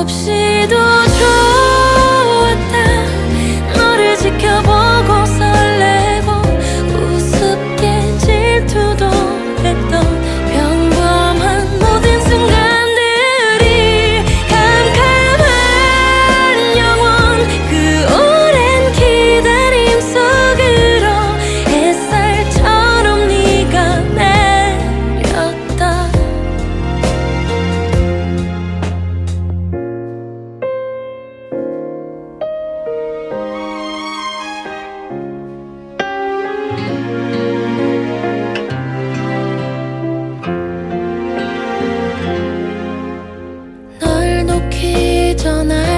없이도 전 알지 뭐